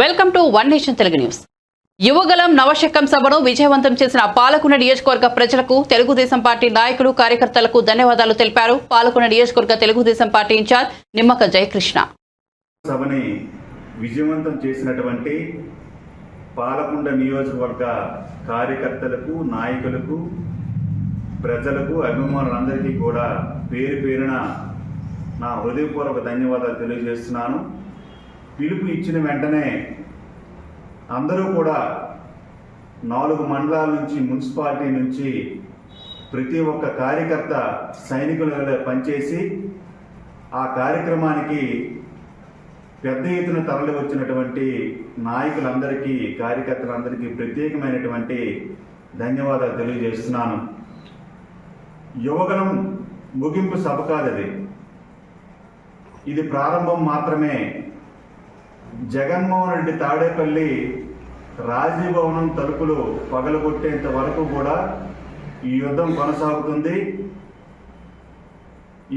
Welcome to One Nation Telugu news. Yuvagalam Navasakam సభను విజయవంతం చేసిన పాలకొండ నియోజకవర్గ ప్రజలకు తెలుగుదేశం పార్టీ నాయకులు కార్యకర్తలకు ధన్యవాదాలు తెలిపారు. పాలకొండ నియోజకవర్గ Telugu Desam party in charge Nimmaka Jayakrishna. సభని విజయవంతం చేసినటువంటి పాలకొండ నియోజకవర్గ కార్యకర్తలకు నాయకులకు ప్రజలకు అభిమానులందరికీ కూడా పేరు పేరున నా హృదయపూర్వక ధన్యవాదాలు తెలియజేస్తున్నాను. పిలుపు ఇచ్చిన వెంటనే అందరూ కూడా నాలుగు మండలాల నుంచి మున్సిపాలిటీ నుంచి ప్రతి ఒక్క కార్యకర్త సైనికుల పనిచేసి ఆ కార్యక్రమానికి పెద్ద ఎత్తున తరలి వచ్చినటువంటి నాయకులందరికీ కార్యకర్తలందరికీ ప్రత్యేకమైనటువంటి ధన్యవాదాలు తెలియజేస్తున్నాను. యువగలం ముగింపు సభ కాదది. ఇది ప్రారంభం మాత్రమే జగన్మోహన్ రెడ్డి తాడేపల్లి రాజీభవనం తలుపులు పగలగొట్టేంత వరకు కూడా ఈ యుద్ధం కొనసాగుతుంది.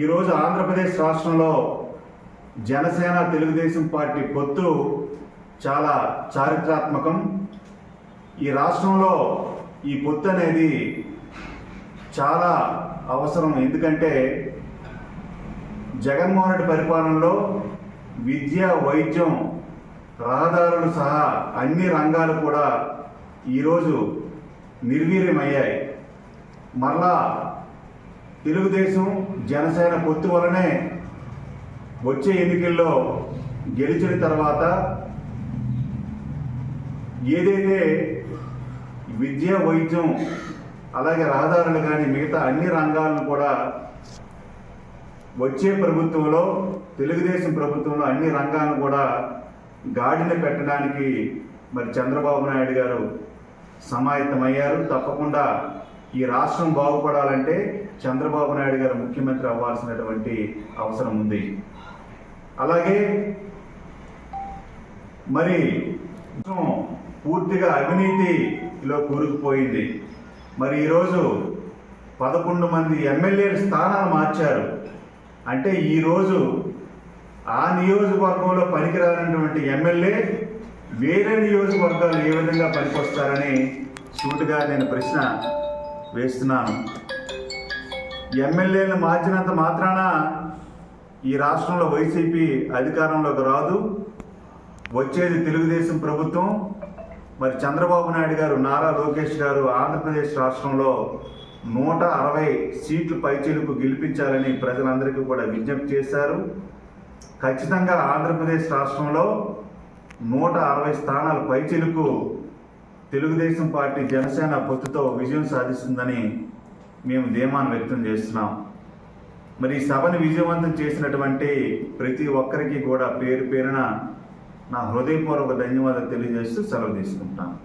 ఈరోజు ఆంధ్రప్రదేశ్ రాష్ట్రంలో జనసేన తెలుగుదేశం పార్టీ పొత్తు చాలా చారిత్రాత్మకం. ఈ రాష్ట్రంలో ఈ పొత్తు అనేది చాలా అవసరం. ఎందుకంటే జగన్మోహన్ రెడ్డి పరిపాలనలో విద్య వైద్యం రహదారులు సహా అన్ని రంగాలు కూడా ఈరోజు నిర్వీర్యమయ్యాయి. మరలా తెలుగుదేశం జనసేన పొత్తు వలనే వచ్చే ఎన్నికల్లో గెలిచిన తర్వాత ఏదైతే విద్య వైద్యం అలాగే రహదారులు కానీ మిగతా అన్ని రంగాలను కూడా వచ్చే ప్రభుత్వంలో తెలుగుదేశం ప్రభుత్వంలో అన్ని రంగాలను కూడా గాడిన పెట్టడానికి మరి చంద్రబాబు నాయుడు గారు సమాయత్తమయ్యారు. తప్పకుండా ఈ రాష్ట్రం బాగుపడాలంటే చంద్రబాబు నాయుడు గారు ముఖ్యమంత్రి అవ్వాల్సినటువంటి అవసరం ఉంది. అలాగే మరి పూర్తిగా అవినీతిలో కూరుకుపోయింది. మరి ఈరోజు పదకొండు మంది ఎమ్మెల్యేల స్థానాలు మార్చారు. అంటే ఈరోజు ఆ నియోజకవర్గంలో పనికిరానటువంటి ఎమ్మెల్యే వేరే నియోజకవర్గాలు ఏ విధంగా పనికొస్తారని సూటిగా నేను ప్రశ్న వేస్తున్నాను. ఎమ్మెల్యేలను మార్చినంత మాత్రాన ఈ రాష్ట్రంలో వైసీపీ అధికారంలోకి రాదు. వచ్చేది తెలుగుదేశం ప్రభుత్వం. మరి చంద్రబాబు నాయుడు గారు నారా లోకేష్ గారు ఆంధ్రప్రదేశ్ రాష్ట్రంలో నూట అరవై సీట్లు పైచీలకు గెలిపించాలని ప్రజలందరికీ కూడా విజ్ఞప్తి చేశారు. ఖచ్చితంగా ఆంధ్రప్రదేశ్ రాష్ట్రంలో నూట అరవై స్థానాల పైచిలుకు తెలుగుదేశం పార్టీ జనసేన పొత్తుతో విజయం సాధిస్తుందని మేము ధీమాను వ్యక్తం చేస్తున్నాం. మరి ఈ సభను విజయవంతం చేసినటువంటి ప్రతి ఒక్కరికి కూడా పేరు పేరున నా హృదయపూర్వక ధన్యవాదాలు తెలియజేస్తూ సెలవు తీసుకుంటాను